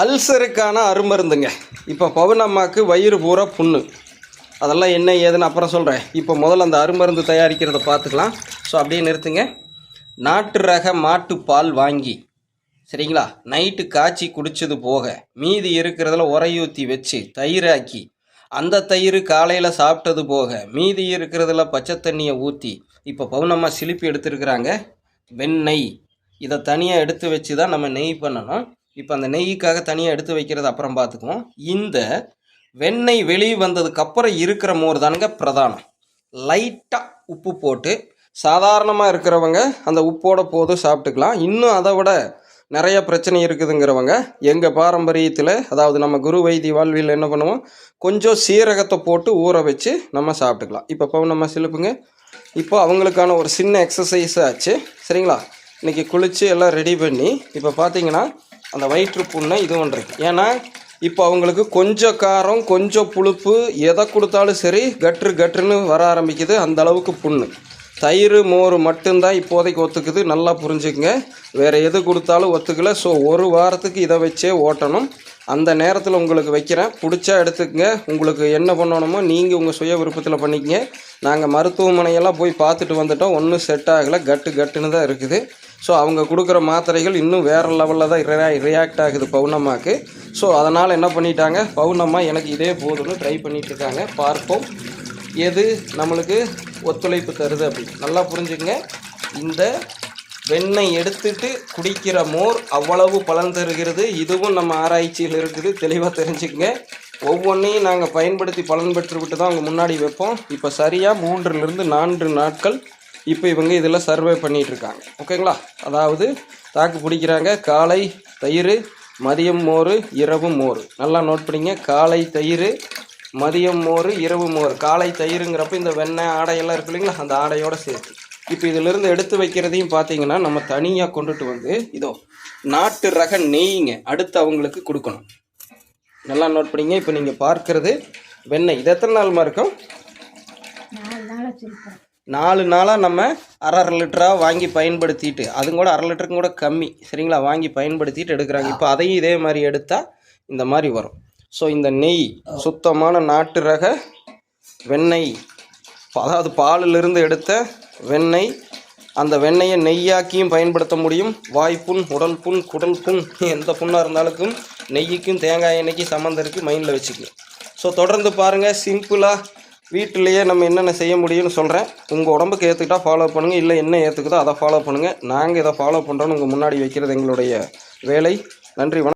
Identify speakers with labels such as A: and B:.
A: அல்சருக்கான அருமருந்துங்க. இப்போ பவுனம்மாவுக்கு வயிறு பூரா புண்ணு. அதெல்லாம் என்ன ஏதுன்னு அப்புறம் சொல்கிறேன் இப்போ முதல்ல அந்த அருமருந்து தயாரிக்கிறத பார்த்துக்கலாம். ஸோ அப்படியே நிறுத்துங்க. நாட்டு ரக மாட்டுப்பால் வாங்கி சரிங்களா? நைட்டு காய்ச்சி குடித்தது போக மீதி இருக்கிறதுல உரையூற்றி வச்சு தயிராக்கி அந்த தயிர் காலையில் சாப்பிட்டது போக மீதி இருக்கிறதுல பச்சை தண்ணியை ஊற்றி இப்போ பவுனம்மா சிலிப்பி எடுத்துருக்குறாங்க. வெண்ணெய். இதை தனியாக எடுத்து வச்சு தான் நம்ம நெய் பண்ணணும். இப்போ அந்த நெய்யுக்காக தனியாக எடுத்து வைக்கிறது அப்புறம் பார்த்துக்குவோம். இந்த வெண்ணெய் வெளியே வந்ததுக்கு அப்புறம் இருக்கிற மோர் தானுங்க பிரதானம். லைட்டாக உப்பு போட்டு சாதாரணமாக இருக்கிறவங்க அந்த உப்போட போதும் சாப்பிட்டுக்கலாம். இன்னும் அதை விட நிறைய பிரச்சனை இருக்குதுங்கிறவங்க எங்கள் பாரம்பரியத்தில் அதாவது நம்ம குரு வைத்திய வாழ்வியில் என்ன பண்ணுவோம்? கொஞ்சம் சீரகத்தை போட்டு ஊற வச்சு நம்ம சாப்பிட்டுக்கலாம். இப்போ இப்போ நம்ம சிலுப்புங்க இப்போ அவங்களுக்கான ஒரு சின்ன எக்ஸசைஸ் ஆச்சு. சரிங்களா? இன்றைக்கி குளித்து எல்லாம் ரெடி பண்ணி இப்போ பார்த்தீங்கன்னா அந்த வயிற்று புண்ணை இது பண்ணுறது ஏன்னா இப்போ அவங்களுக்கு கொஞ்சம் காரம் கொஞ்சம் புழுப்பு எதை கொடுத்தாலும் சரி கட்ரு கட்ருன்னு வர ஆரம்பிக்குது அந்த அளவுக்கு புண்ணு. தயிர் மோர் மட்டும்தான் இப்போதைக்கு ஒத்துக்குது. நல்லா புரிஞ்சுக்குங்க. வேறு எது கொடுத்தாலும் ஒத்துக்கல. ஸோ ஒரு வாரத்துக்கு இதை வச்சே ஓட்டணும். அந்த நேரத்தில் உங்களுக்கு வைக்கிறேன். பிடிச்சா எடுத்துக்கங்க. உங்களுக்கு என்ன பண்ணணுமோ நீங்கள் உங்கள் சுய விருப்பத்தில் பண்ணிக்கங்க. நாங்கள் மருத்துவமனையெல்லாம் போய் பார்த்துட்டு வந்துட்டோம். ஒன்றும் செட் ஆகலை. கட்டு கட்டுன்னு தான் இருக்குது. ஸோ அவங்க கொடுக்குற மாத்திரைகள் இன்னும் வேறு லெவலில் தான் ரியாக்ட் ஆகுது பவுனம்மாக்கு. ஸோ அதனால் என்ன பண்ணிட்டாங்க? பவுனம்மா எனக்கு இதே போதும்னு ட்ரை பண்ணிட்டு இருக்காங்க. பார்ப்போம். எது நம்மளுக்கு ஒத்துழைப்பு தருது அப்படின்னு. நல்லா புரிஞ்சுங்க இந்த வெண்ணெய் எடுத்துட்டு குடிக்கிற மோர் அவ்வளவு பலன் தருகிறது. இதுவும் நம்ம ஆராய்ச்சியில் இருக்குது. தெளிவாக தெரிஞ்சுக்கங்க. ஒவ்வொன்றையும் நாங்கள் பயன்படுத்தி பலன் பெற்றுவிட்டு தான் அவங்க முன்னாடி வைப்போம். இப்போ சரியாக மூன்றுலேருந்து நான்கு நாட்கள் இப்போ இவங்க இதில் சர்வே பண்ணிகிட்ருக்காங்க ஓகேங்களா? அதாவது தாக்கு பிடிக்கிறாங்க. காலை தயிர் மதியம் மோர் இரவு மோர். நல்லா நோட் பண்ணிங்க. காலை தயிர் மதியம் மோர் இரவு மோர். காலை தயிருங்கிறப்ப இந்த வெண்ணெய் ஆடையெல்லாம் இருக்கு இல்லைங்களா? அந்த ஆடையோடு சேர்த்து. இப்போ இதிலிருந்து எடுத்து வைக்கிறதையும் பார்த்தீங்கன்னா நம்ம தனியாக கொண்டுட்டு வந்து இதோ நாட்டு ரக நெய்ங்க அடுத்து அவங்களுக்கு கொடுக்கணும். நல்லா நோட் பண்ணிங்க. இப்போ நீங்கள் பார்க்கறது வெண்ணெய். இது எத்தனை நாள்மா இருக்கும்?
B: நாலு நாள் வச்சுருக்கோம்.
A: நாலு நாளாக நம்ம அரை அரை லிட்டராக வாங்கி பயன்படுத்திட்டு அதுவும் கூட அரை லிட்டருக்கும் கூட கம்மி சரிங்களா? வாங்கி பயன்படுத்திட்டு எடுக்கிறாங்க. இப்போ அதையும் இதே மாதிரி எடுத்தால் இந்த மாதிரி வரும். ஸோ இந்த நெய் சுத்தமான நாட்டு ரக வெண்ணெய் அதாவது பாலிலிருந்து எடுத்த வெண்ணெய். அந்த வெண்ணெயை நெய்யாக்கியும் பயன்படுத்த முடியும். வாய்ப்புண் உடல் புண் குடல் புண் எந்த புண்ணாக இருந்தாலுக்கும் நெய்யுக்கும் தேங்காய் எண்ணெய்க்கும் சம்மந்தம் இருக்குது மைண்டில் வச்சுக்கணும். ஸோ தொடர்ந்து பாருங்கள் சிம்பிளாக வீட்டிலையே நம்ம என்னென்ன செய்ய முடியும்னு சொல்கிறேன் உங்கள் உடம்புக்கு ஏற்றுக்கிட்டா ஃபாலோ பண்ணுங்கள் இல்லை என்ன ஏற்றுக்குதோ அதை ஃபாலோ பண்ணுங்கள் நாங்கள் இதை ஃபாலோ பண்ணுறோன்னு உங்கள் முன்னாடி வைக்கிறது எங்களுடைய வேலை. நன்றி வணக்கம்.